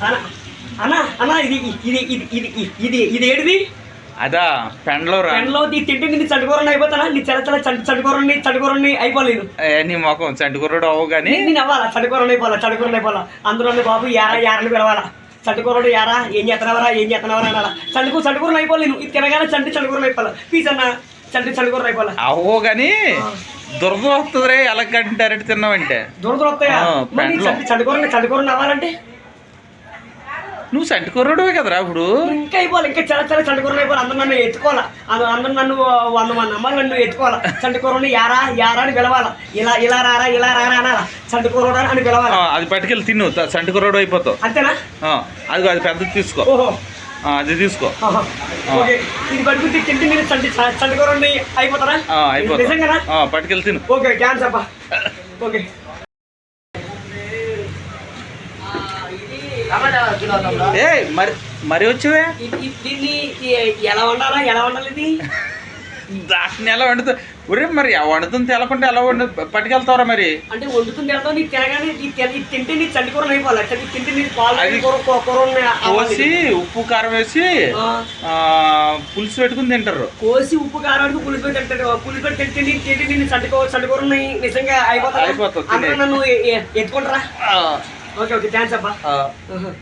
అన్న అన్న అన్న ఇది ఇది ఇది ఇది ఇది ఇది ఏడిది? అదా పెండలో ఈ తింటే నీ చండుకూరని అయిపోతానా? నీ చల్ల చల్ల చండు చండుకూరని చండుకూరని అయిపోలేను నీ ముఖం చంటికుర్రుడు అవ్వు కానీ నేను అవ్వాలా చండుకూరని అయిపోవాలా? చండుకూరని అయిపోవాలా? అందులో బాబు యారా యారని పిలవాలా చండుకూరడు యారా ఏం చేస్తున్నావరా ఏం చేస్తున్నావరా అనాలా? చండుకూ చండుకూరని అయిపోలేను ఇది తినగానే చంటి చండుకూరని అయిపోవాలా. ప్లీజ్ అన్న చంటి చండుకూరని అయిపోవాలా. అవ్వు కానీ దురద వస్తుంది రే ఎలా కంటే డైరెక్ట్ తిన్నావంటే. దూర దూర వస్తాయా? ఆ, మరి పెన్లో. చంటి చండుకూరని చండుకూరని అవ్వాలంటే నువ్వు చంటికుర్రుడువే కదరా ఇప్పుడు. ఇంకా అయిపోవాలి ఇంకా చాలా చాలా చండుకూరని అయిపోవాలి. అందరూ నన్ను ఎత్తుకోవాలా? అంద- అందరూ నన్ను వంద మంది అమ్మాయి నన్ను ఎత్తుకోవాలా? చండుకూరని యారా యారా అని పిలవాలా? ఇలా ఇలా రారా ఇలా రారా అనాలా? చండుకూరడా అని ఆ, పిలవాలా అది పట్టుకెళ్ళి తిను త- చంటికుర్రుడు అయిపోతావు. అంతేనా? ఆ, అది అది పెద్దది తీసుకో. ఓహో. ఆ, అది తీసుకో. ఆహా. ఓకే ఇది పట్టుకుంటే తింటే మీరు చంటి చండుకూరని అయిపోతారా? ఆ, అయిపోతావు. నిజంగానా? ఆ, పట్టుకెళ్ళి తిను. ఓకే డ్యాన్స్ అబ్బా. ఓకే. ఏ మరి మరి వచ్చేవే? దీన్ని ఎలా వండాలా ఎలా వండాలి ఇది దాన్ని ఎలా వండుతా? ఒరే మరి వండుతుంది తెలకుంటే ఎలా వండు? పట్టుకెళ్తావరా మరి. అంటే వండుతుంది వెళ్తావు నీకు తినగానే తింటే నీ చంటి కూర అయిపోవాలి. తింటే నీకు పాలు కూర కూర కూర. కోసి ఉప్పు కారం వేసి పులుసు పెట్టుకుని తింటారు. కోసి ఉప్పు కారానికి పులుసు పెట్టి తింటాడు పులుసు పెట్టి తింటే నీకు తింటే నేను చంటి కూర చంటి కూర నిజంగా అయిపోతా అయిపోతుంది, తినే. నన్ను ఎత్తుకుంటారా? ఓకే ఓకే థ్యాంక్స్ అబ్బా.